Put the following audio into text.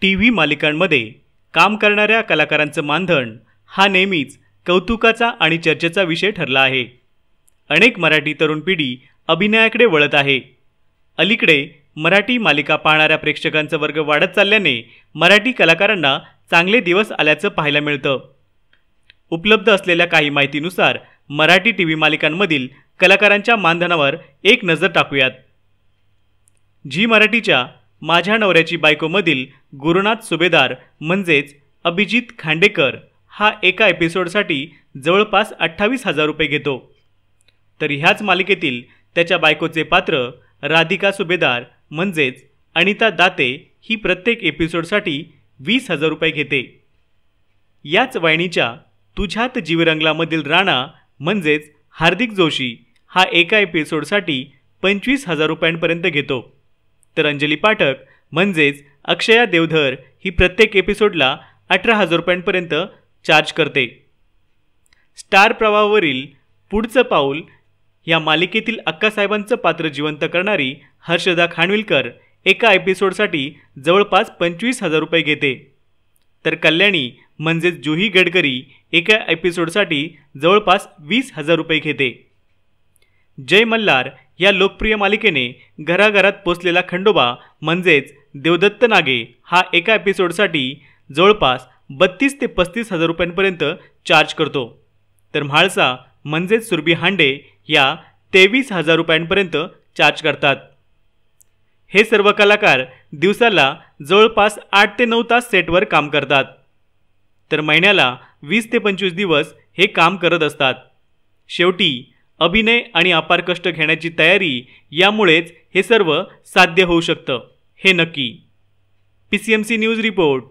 T V मालिकांमध्ये काम करणाऱ्या कलाकारांचं मानधन हा नेहमीच कौतुकाचा आणि चर्चेचा विषय ठरला आहे. अनेक मराठी तरुण पिढी अभिनयाकडे वळत आहे. अलीकडे मराठी मालिका पाहणाऱ्या प्रेक्षकांचा वर्ग वाढत चालल्याने मराठी कलाकारांना चांगले दिवस आल्याचं पाहायला मिळतं. उपलब्ध असलेल्या काही माहितीनुसार मराठी टी व्ही मालिकांमधील कलाकारांच्या मानधनावर एक नजर टाकूयात. झी मराठीच्या माझ्या नवऱ्याची बायकोमधील गुरुनाथ सुभेदार म्हणजेच अभिजित खांडेकर हा एका एपिसोडसाठी जवळपास अठ्ठावीस हजार रुपये घेतो. तर ह्याच मालिकेतील त्याच्या बायकोचे पात्र राधिका सुभेदार म्हणजेच अनिता दाते ही प्रत्येक एपिसोडसाठी वीस हजार रुपये घेते. याच वाहिनीच्या तुझ्यात जीवरंगलामधील राणा म्हणजेच हार्दिक जोशी हा एका एपिसोडसाठी पंचवीस हजार रुपयांपर्यंत घेतो. तर अंजली पाठक म्हणजेच अक्षया देवधर ही प्रत्येक एपिसोडला अठरा हजार रुपयांपर्यंत चार्ज करते. स्टार प्रवाहावरील पुढचं पाऊल या मालिकेतील अक्कासाहेबांचं पात्र जिवंत करणारी हर्षदा खानविलकर एका एपिसोडसाठी जवळपास पंचवीस हजार रुपये घेते. तर कल्याणी म्हणजेच जुही गडकरी एका एपिसोडसाठी जवळपास वीस हजार रुपये घेते. जय मल्हार या लोकप्रिय मालिकेने घराघरात पोचलेला खंडोबा म्हणजेच देवदत्त नागे हा एका एपिसोडसाठी जवळपास बत्तीस ते पस्तीस हजार रुपयांपर्यंत चार्ज करतो. तर म्हाळसा म्हणजेच सुरभी हांडे या तेवीस हजार रुपयांपर्यंत चार्ज करतात. हे सर्व कलाकार दिवसाला जवळपास आठ ते नऊ तास सेटवर काम करतात. तर महिन्याला वीस ते पंचवीस दिवस हे काम करत असतात. शेवटी अभिनय आणि अपार कष्ट घेण्याची तयारी यामुळेच हे सर्व साध्य होऊ शकतं. हे नक्की. P C M C news report.